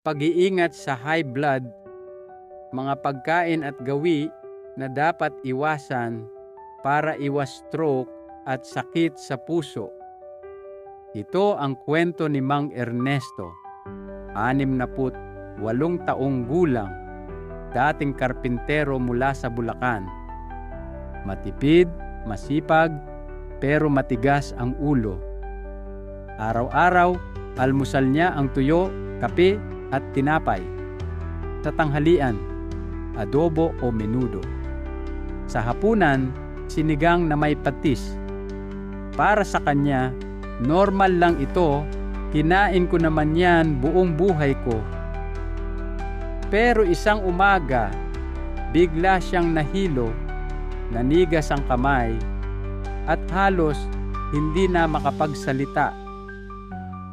pag-iingat sa high blood, mga pagkain at gawi na dapat iwasan para iwas stroke at sakit sa puso. Ito ang kwento ni Mang Ernesto, anim na put, walong taong gulang, dating karpintero mula sa Bulacan. Matipid, masipag, pero matigas ang ulo. Araw-araw, almusal niya ang tuyo, kape at tinapay. Sa tanghalian, adobo o menudo. Sa hapunan, sinigang na may patis. Para sa kanya, normal lang ito, kinain ko naman yan buong buhay ko. Pero isang umaga, bigla siyang nahilo, nanigas ang kamay, at halos hindi na makapagsalita.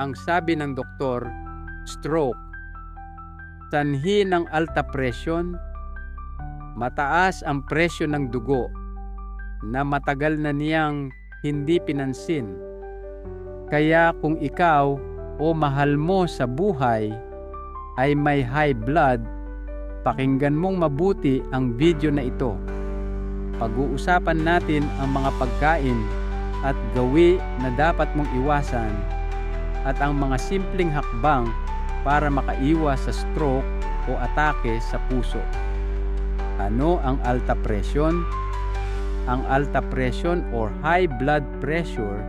Ang sabi ng doktor, stroke. Sanhi ng alta presyon, mataas ang presyo ng dugo na matagal na niyang hindi pinansin. Kaya kung ikaw o mahal mo sa buhay ay may high blood, pakinggan mong mabuti ang video na ito. Pag-uusapan natin ang mga pagkain at gawi na dapat mong iwasan at ang mga simpleng hakbang para makaiwas sa stroke o atake sa puso. Ano ang alta presyon? Ang alta presyon or high blood pressure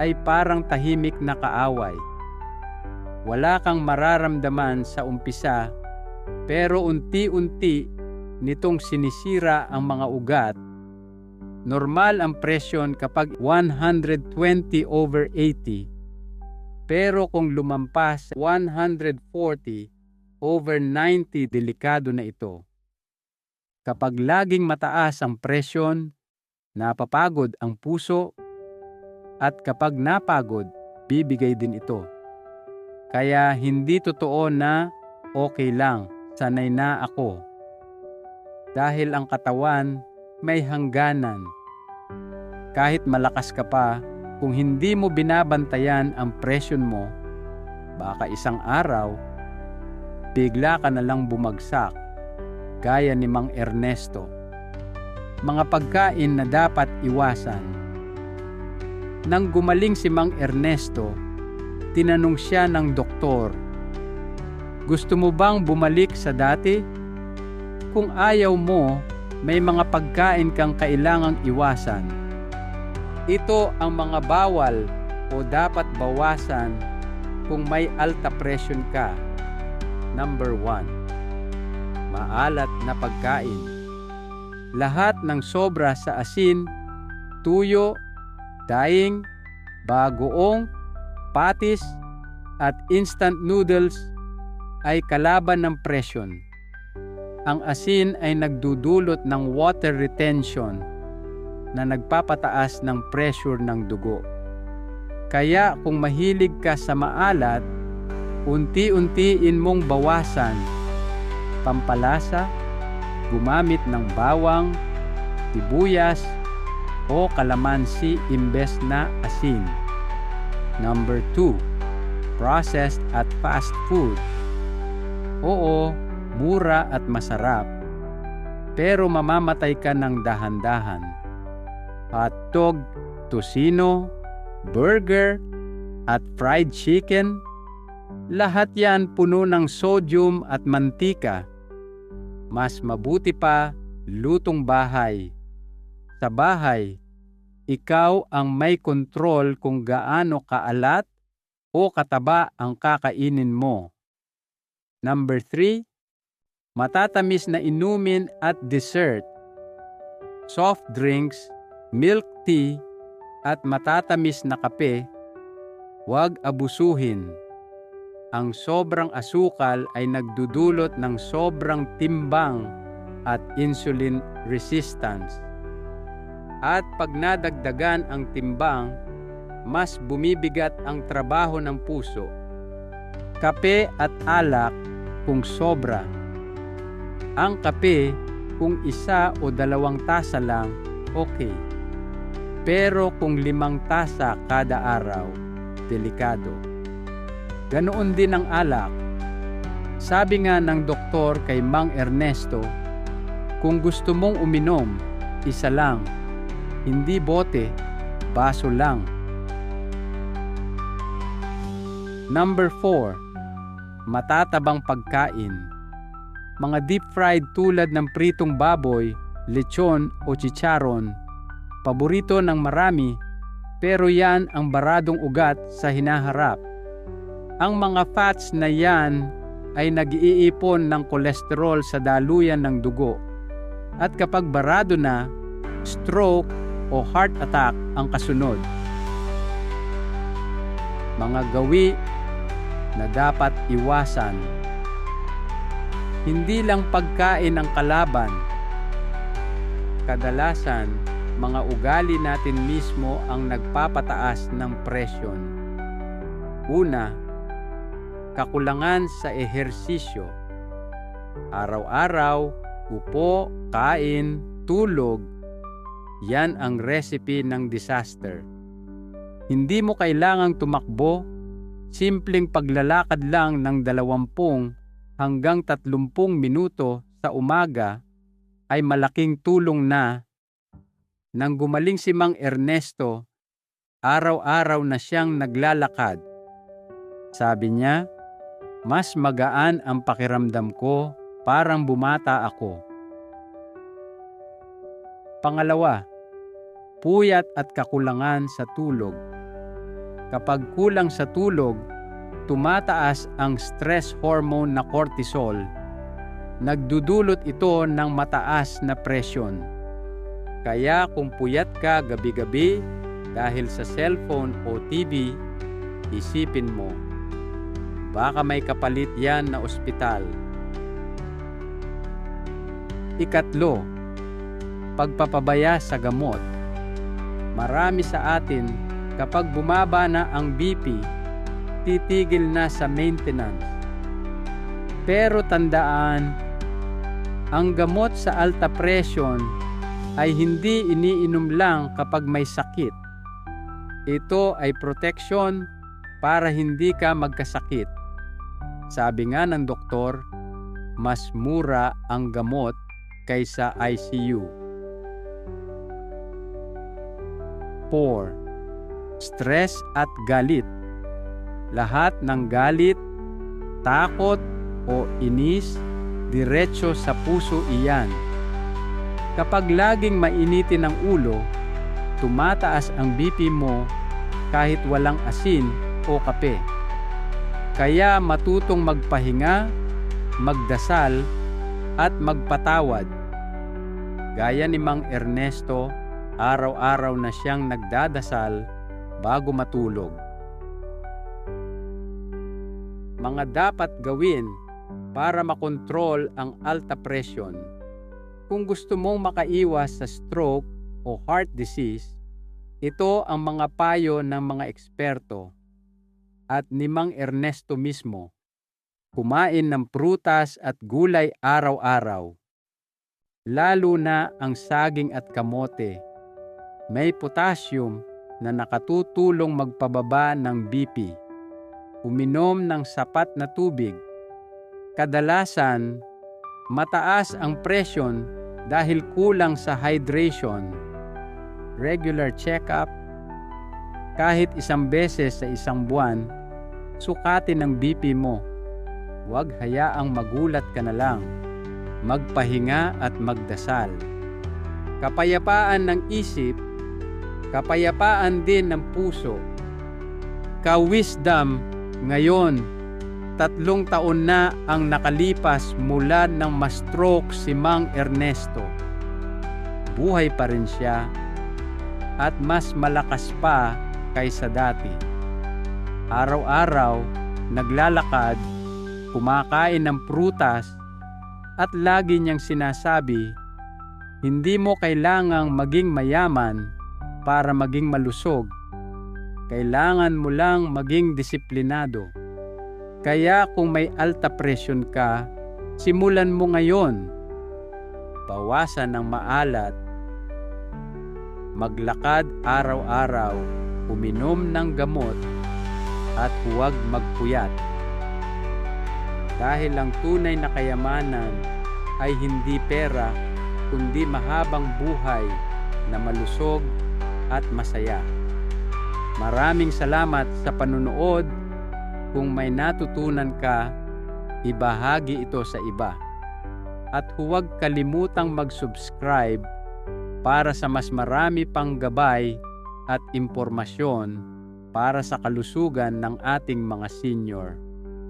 ay parang tahimik na kaaway. Wala kang mararamdaman sa umpisa pero unti-unti nitong sinisira ang mga ugat. Normal ang presyon kapag 120 over 80 pero kung lumampas 140 over 90 delikado na ito. Kapag laging mataas ang presyon, napapagod ang puso, at kapag napagod, bibigay din ito. Kaya hindi totoo na okay lang, sanay na ako. Dahil ang katawan may hangganan. Kahit malakas ka pa, kung hindi mo binabantayan ang presyon mo, baka isang araw, bigla ka na lang bumagsak gaya ni Mang Ernesto. Mga pagkain na dapat iwasan. Nang gumaling si Mang Ernesto, tinanong siya ng doktor, Gusto mo bang bumalik sa dati? Kung ayaw mo, may mga pagkain kang kailangang iwasan. Ito ang mga bawal o dapat bawasan kung may alta presyon ka. Number 1 maalat na pagkain. Lahat ng sobra sa asin, tuyo, daing, bagoong, patis, at instant noodles ay kalaban ng presyon. Ang asin ay nagdudulot ng water retention na nagpapataas ng pressure ng dugo. Kaya kung mahilig ka sa maalat, unti-untiin mong bawasan pampalasa, gumamit ng bawang, sibuyas, o kalamansi imbes na asin. Number 2. Processed at fast food. Oo, mura at masarap. Pero mamamatay ka ng dahan-dahan. Hotdog, tosino, burger, at fried chicken, lahat yan puno ng sodium at mantika mas mabuti pa, lutong bahay. Sa bahay, ikaw ang may kontrol kung gaano kaalat o kataba ang kakainin mo. Number 3, matatamis na inumin at dessert. Soft drinks, milk tea, at matatamis na kape, huwag abusuhin ang sobrang asukal ay nagdudulot ng sobrang timbang at insulin resistance. At pag nadagdagan ang timbang, mas bumibigat ang trabaho ng puso. Kape at alak kung sobra. Ang kape kung isa o dalawang tasa lang, okay. Pero kung limang tasa kada araw, delikado. Ganoon din ang alak. Sabi nga ng doktor kay Mang Ernesto, kung gusto mong uminom, isa lang. Hindi bote, baso lang. Number 4. Matatabang pagkain. Mga deep fried tulad ng pritong baboy, lechon o chicharon. Paborito ng marami pero yan ang baradong ugat sa hinaharap. Ang mga fats na yan ay nag-iipon ng kolesterol sa daluyan ng dugo. At kapag barado na, stroke o heart attack ang kasunod. Mga gawi na dapat iwasan. Hindi lang pagkain ang kalaban. Kadalasan, mga ugali natin mismo ang nagpapataas ng presyon. Una, kakulangan sa ehersisyo. Araw-araw, upo, kain, tulog, yan ang recipe ng disaster. Hindi mo kailangang tumakbo, simpleng paglalakad lang ng 20 hanggang 30 minuto sa umaga ay malaking tulong na nang gumaling si Mang Ernesto, araw-araw na siyang naglalakad. Sabi niya, mas magaan ang pakiramdam ko, parang bumata ako. Pangalawa, puyat at kakulangan sa tulog. Kapag kulang sa tulog, tumataas ang stress hormone na cortisol. Nagdudulot ito ng mataas na presyon. Kaya kung puyat ka gabi-gabi dahil sa cellphone o TV, isipin mo, Baka may kapalit yan na ospital. Ikatlo, pagpapabaya sa gamot. Marami sa atin kapag bumaba na ang BP, titigil na sa maintenance. Pero tandaan, ang gamot sa alta presyon ay hindi iniinom lang kapag may sakit. Ito ay protection para hindi ka magkasakit. Sabi nga ng doktor, mas mura ang gamot kaysa ICU. 4. Stress at galit. Lahat ng galit, takot o inis, diretso sa puso iyan. Kapag laging mainitin ang ulo, tumataas ang BP mo kahit walang asin o kape. Kaya matutong magpahinga, magdasal, at magpatawad. Gaya ni Mang Ernesto, araw-araw na siyang nagdadasal bago matulog. Mga dapat gawin para makontrol ang alta presyon. Kung gusto mong makaiwas sa stroke o heart disease, ito ang mga payo ng mga eksperto at ni Mang Ernesto mismo. Kumain ng prutas at gulay araw-araw. Lalo na ang saging at kamote. May potassium na nakatutulong magpababa ng BP. Uminom ng sapat na tubig. Kadalasan, mataas ang presyon dahil kulang sa hydration. Regular check-up kahit isang beses sa isang buwan, sukatin ang BP mo. Huwag hayaang magulat ka na lang. Magpahinga at magdasal. Kapayapaan ng isip, kapayapaan din ng puso. Ka-wisdom ngayon, tatlong taon na ang nakalipas mula nang ma-stroke si Mang Ernesto. Buhay pa rin siya at mas malakas pa kaysa dati. Araw-araw, naglalakad, kumakain ng prutas, at lagi niyang sinasabi, hindi mo kailangang maging mayaman para maging malusog. Kailangan mo lang maging disiplinado. Kaya kung may alta presyon ka, simulan mo ngayon. Bawasan ng maalat. Maglakad araw-araw uminom ng gamot at huwag magpuyat. Dahil ang tunay na kayamanan ay hindi pera, kundi mahabang buhay na malusog at masaya. Maraming salamat sa panunood. Kung may natutunan ka, ibahagi ito sa iba. At huwag kalimutang mag-subscribe para sa mas marami pang gabay at impormasyon para sa kalusugan ng ating mga senior.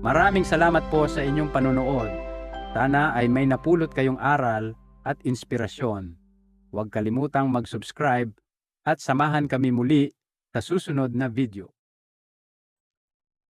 Maraming salamat po sa inyong panonood. Sana ay may napulot kayong aral at inspirasyon. Huwag kalimutang mag-subscribe at samahan kami muli sa susunod na video.